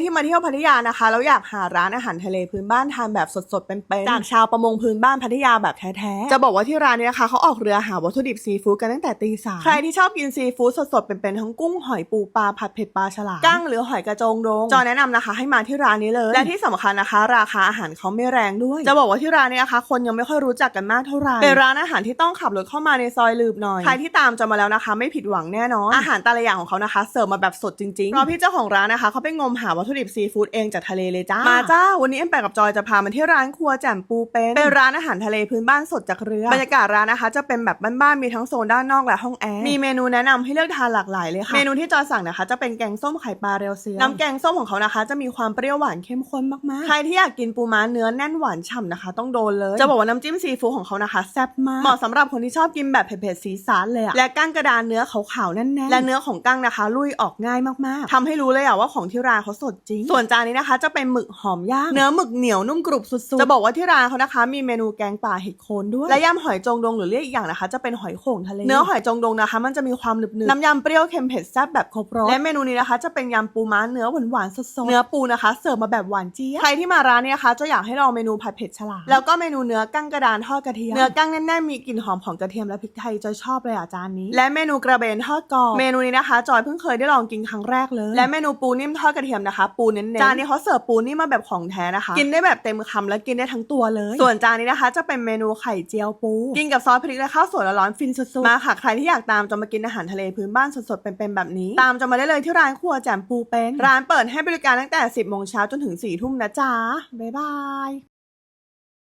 ที่มาเที่ยวพัทยานะคะแล้วอยากหาร้านอาหารทะเลพื้นบ้านทานแบบสดๆเป็นๆจากชาวประมงพื้นบ้านพัทยาแบบแท้ๆจะบอกว่าที่ร้านนี้นะคะเขาออกเรือหาวัตถุดิบซีฟู้ดกันตั้งแต่ตีสามใครที่ชอบกินซีฟู้ดสดๆเป็นๆทั้งกุ้งหอยปูปลาผัดเผ็ดปลาฉลามกั้งหรือหอยกระจงดงจอแนะนำนะคะ ให้มาที่ร้านนี้เลย และที่สำคัญนะคะ ราคาอาหารเขาไม่แรงด้วย จะบอกว่าที่ร้านนี้นะคะ คนยังไม่ค่อยรู้จักกันมากเท่าไหร่เป็นร้านอาหารที่ต้องขับรถเข้ามาในซอยลืบหน่อยใครที่ตามจะมาแล้วนะคะ ไม่ผิดหวังแน่นอนอาหารแต่ละอย่างของเขานะคะ เสิร์ฟมาแบบสดจริงๆเพราะพี่เจ้าของร้านนะคะเขาไปงมหาวัตถุดิบซีฟู้ดเองจากทะเลเลยจ้า มาจ้า วันนี้เอ็มแปะกับจอยจะพามาที่ร้านครัวแจ่มปูเป็นเป็นร้านอาหารทะเลพื้นบ้านสดจากเรือบรรยากาศร้านนะคะ จะเป็นแบบบ้านๆมีทั้งโซนด้านนอกและห้องแอร์มีเมนูแนะนำให้เลือกทานหลากหลายเลยค่ะเมนูที่จอยสั่งนะคะ จะเป็นแกงส้มไข่ปลาเรียวเซียวน้ำแกงส้มของเขานะคะ จะมีความเปรี้ยวหวานเข้มข้นมากๆใครที่อยากกินปูม้าเนื้อแน่นหวานฉ่ำนะคะ ต้องโดนเลยจะบอกว่าน้ำจิ้มซีฟู้ดของเขานะคะแซ่บมากเหมาะสำหรับคนที่ชอบกินแบบเผ็ดๆสีสันเลยอะและก้างกระดานเนื้อขาวๆแน่นๆและเนื้อของก้างนะคะลุยออกง่ายมากๆทำให้รู้เลยอะว่าของที่ร้านเขาสดจริง ส่วนจานนี้นะคะ จะเป็นหมึกหอมย่าง เนื้อหมึกเหนียวนุ่มกรุบสุดๆ จะบอกว่าที่ร้านเขานะคะ มีเมนูแกงป่าเห็ดโคนด้วย และยำหอยจงดงหรือเรียกอีกอย่างนะคะ จะเป็นหอยโข่งทะเล เนื้อหอยจงดงนะคะ มันจะมีความหนึบๆน้ำยำเปรี้ยวเค็มเผ็ดแซ่บแบบครบรส และเมนูนี้นะคะ จะเป็นยำปูม้าเนื้อหวานๆสดๆ เนื้อปูนะคะ เสิร์ฟมาแบบหวานเจี๊ยบ ใครที่มาร้านเนี้นะคะ จะอยากให้ลองเมนูผัดเผ็ดฉลาม แล้วก็เมนูเนื้อกั้งกระดานทอดกระเทียม เนื้อกั้งแน่นๆ มีกลิ่นหอมของกระเทียมและพริกไทยจอยชอบเลยอะจานนี้ และเมนูกระเบนทอดกรอบ เมนูนี้นะคะ จอยเพิ่งเคยได้ลองกินครั้งแรกเลย และเมนูปูนิ่มทอดกระเทียมนะคะปูเน้นๆจานนี้เขาเสิร์ฟปูนิ่มมาแบบของแท้นะคะ กินได้แบบเต็มคำและกินได้ทั้งตัวเลย ส่วนจานนี้นะคะ จะเป็นเมนูไข่เจียวปู กินกับซอสพริกและข้าวสวยร้อนๆฟินสุดๆมาค่ะใครที่อยากตามจะมากินอาหารทะเลพื้นบ้านสดๆเป็นๆแบบนี้ ตามจะมาได้เลยที่ร้านครัวแจ่มปูเป็น ร้านเปิดให้บริการตั้งแต่ 10โมงเช้าจนถึง4ทุ่มนะจ๊ะบ๊ายบาย